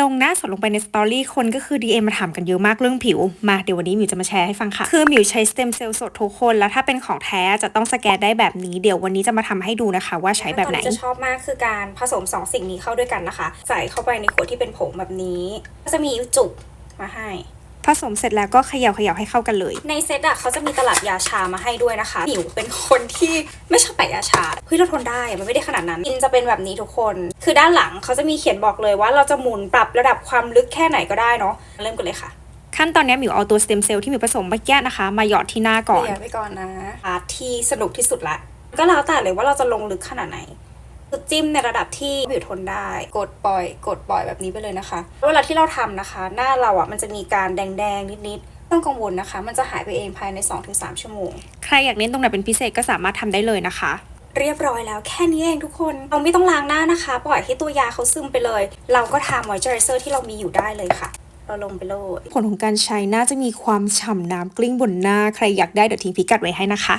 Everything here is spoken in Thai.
ลงหน้าสดลงไปในสตอรี่คนก็คือ DM มาถามกันเยอะมากเรื่องผิว มาเดี๋ยววันนี้หมิวจะมาแชร์ให้ฟังค่ะ คือหมิวใช้สเต็มเซลล์สดทุกคน แล้วถ้าเป็นของแท้จะต้องสแกนได้แบบนี้ เดี๋ยววันนี้จะมาทำให้ดูนะคะ ว่าใช้แบบไหน จะชอบมากคือการผสมสองสิ่งนี้เข้าด้วยกันนะคะ ใส่เข้าไปในขวดที่เป็นผงแบบนี้ ก็จะมีจุกมาให้ผสมเสร็จแล้วก็เขย่าเขย่าให้เข้ากันเลย ในเซตอะเขาจะมีตลับยาชามาให้ด้วยนะคะหมิวเป็นคนที่ไม่ชอบแปะยาชาเฮ้ยเราทนได้อะมันไม่ได้ขนาดนั้นอินจะเป็นแบบนี้ทุกคน คือด้านหลังเขาจะมีเขียนบอกเลยว่าเราจะหมุนปรับระดับความลึกแค่ไหนก็ได้เนาะเริ่มกันเลยค่ะ ขั้นตอนนี้หมิวเอาตัวสเต็มเซลล์ที่หมิวผสมเมื่อกี้นะคะ มาหยอดที่หน้าก่อนเดี๋ยวไปก่อนนะพาร์ทที่สนุกที่สุดละ ก็แล้วแต่เลยว่าเราจะลงลึกขนาดไหนคือจิ้มในระดับที่ผิวทนได้ กดปล่อย กดปล่อยแบบนี้ไปเลยนะคะเวลาที่เราทำนะคะ หน้าเราอะมันจะมีการแดงๆนิดๆต้องกังวลนะคะ มันจะหายไปเองภายใน 2-3 ชั่วโมง ใครอยากเน้นตรงไหนเป็นพิเศษก็สามารถทำได้เลยนะคะ เรียบร้อยแล้วแค่นี้เองทุกคน เราไม่ต้องล้างหน้านะคะ ปล่อยให้ตัวยาเขาซึมไปเลย เราก็ทามอยเจอร์เซอร์ที่เรามีอยู่ได้เลยค่ะเราลงไปเลยผลของการใช้น่าจะมีความฉ่ำน้ำกลิ้งบนหน้า ใครอยากได้เดี๋ยวทิ้งพิกัดไว้ให้นะคะ